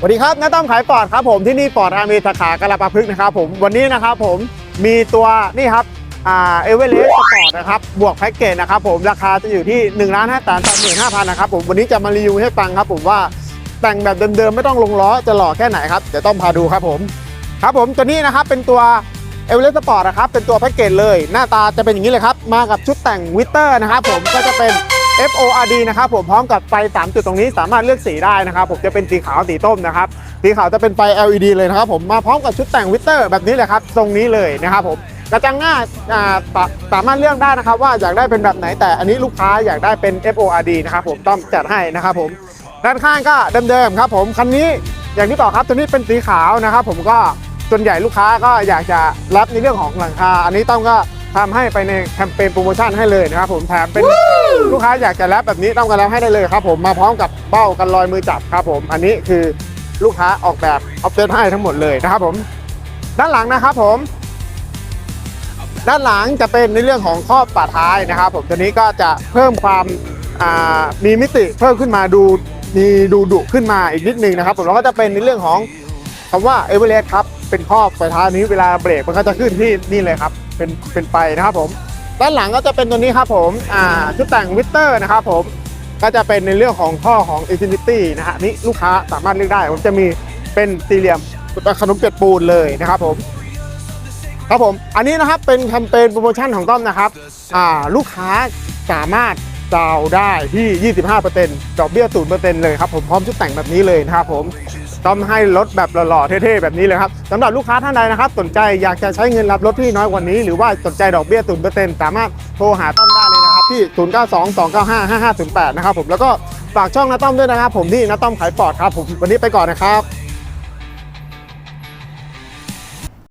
สวัสดีครับน้าต้อมขายปอดครับผมที่นี่ปอดอามีสาขากระปาพึกนะครับผมวันนี้นะครับผมมีตัวนี่ครับเอเวอเรสต์สปอร์ตนะครับบวกแพ็กเกจนะครับผมราคาจะอยู่ที่1นึ่งล้านห้าแสนสามหมื่นห้าพันนะครับผมวันนี้จะมารีวิวให้ฟังครับผมว่าแต่งแบบเดิมๆไม่ต้องลงล้อจะหล่อแค่ไหนครับเดี๋ยวต้องพาดูครับผมครับผมตัวนี้นะครับเป็นตัวเอเวอเรสต์สปอร์ตนะครับเป็นตัวแพ็กเกจเลย หน้าตาจะเป็นอย่างนี้เลยครับมากับชุดแต่งวิเตอร์นะครับผมก็จะเป็น FORD นะครับผมพร้อมกับไฟ3จุดตรงนี้สามารถเลือกสีได้นะครับผมจะเป็นสีขาวสีต้มนะครับสีขาวจะเป็นไฟ LED เลยนะครับผมมาพร้อมกับชุดแต่งวิเตอร์แบบนี้เลยครับทรงนี้เลยนะครับผมกระจังหน้าสาสามารถเลือกได้นะครับ ว่าอยากได้เป็นแบบไหนแต่อันนี้ลูกค้าอยากได้เป็น FORD นะครับผมต้องจัดให้นะครับผมด้านข้างก็เดิมๆครับผมคันนี้อย่างที่บอกครับตัวนี้เป็นสีขาวนะครับผมก็ส่วนใหญ่ลูกค้าก็อยากจะรับในเรื่องของหลังคา อันนี้ต้องก็ ทำให้ไปในแคมเปญโปรโมชั่นให้เลยนะครับผมแถมเป็นลูกค้าอยากจะแรปแบบนี้ต้องการแรปให้ได้เลยครับผมมาพร้อมกับเบ้ากันรอยมือจับครับผมอันนี้คือลูกค้าออกแบบออฟเซตให้ทั้งหมดเลยนะครับผม ด้านหลังนะครับผม ด้านหลังจะเป็นในเรื่องของครอบป่าท้ายนะครับ ผมตัวนี้ก็จะเพิ่มความอ่ามีมิติเพิ่มขึ้นมาดูมีดูดุขึ้นมาอีกนิดนึงนะครับ ผมแล้วก็จะเป็นในเรื่องของ คำว่าเอเวอเรสต์ครับ เป็นครอบไฟท้ายนี้เวลาเบรกมันก็จะขึ้นที่นี่เลยครับ เป็นเป็นไฟนะครับผม ด้านหลังก็จะเป็นตัวนี้ครับผมอ่าชุดแต่งวิเตอร์นะครับผมก็จะเป็นในเรื่องของท่อของ Infinity นะฮะนี่ลูกค้าสามารถเลือกได้ ผมจะมีเป็นสี่เหลี่ยมขนมเปียกปูนเลยนะครับผมครับผมอันนี้นะครับเป็นแคมเปญโปรโมชั่นของต้อมนะครับอ่าลูกค้าสามารถดาวได้ที่ 25%ดอกเบี้ย0%เลยครับผมพร้อมชุดแต่งแบบนี้เลยนะครับผม ต้อมให้รถแบบหล่อๆเท่ๆแบบนี้เลยครับสำหรับลูกค้าท่านใดนะครับ สนใจอยากจะใช้เงินรับรถที่น้อยกว่านี้ หรือว่าสนใจดอกเบี้ยสูงเปอร์เซ็นต์สามารถโทรหาต้อมได้เลยนะครับที่ 0922955508 นะครับผมแล้วก็ฝากช่องน้าต้อมด้วยนะครับผมที่น้าต้อมขายปอดครับผมวันนี้ไปก่อนนะครับ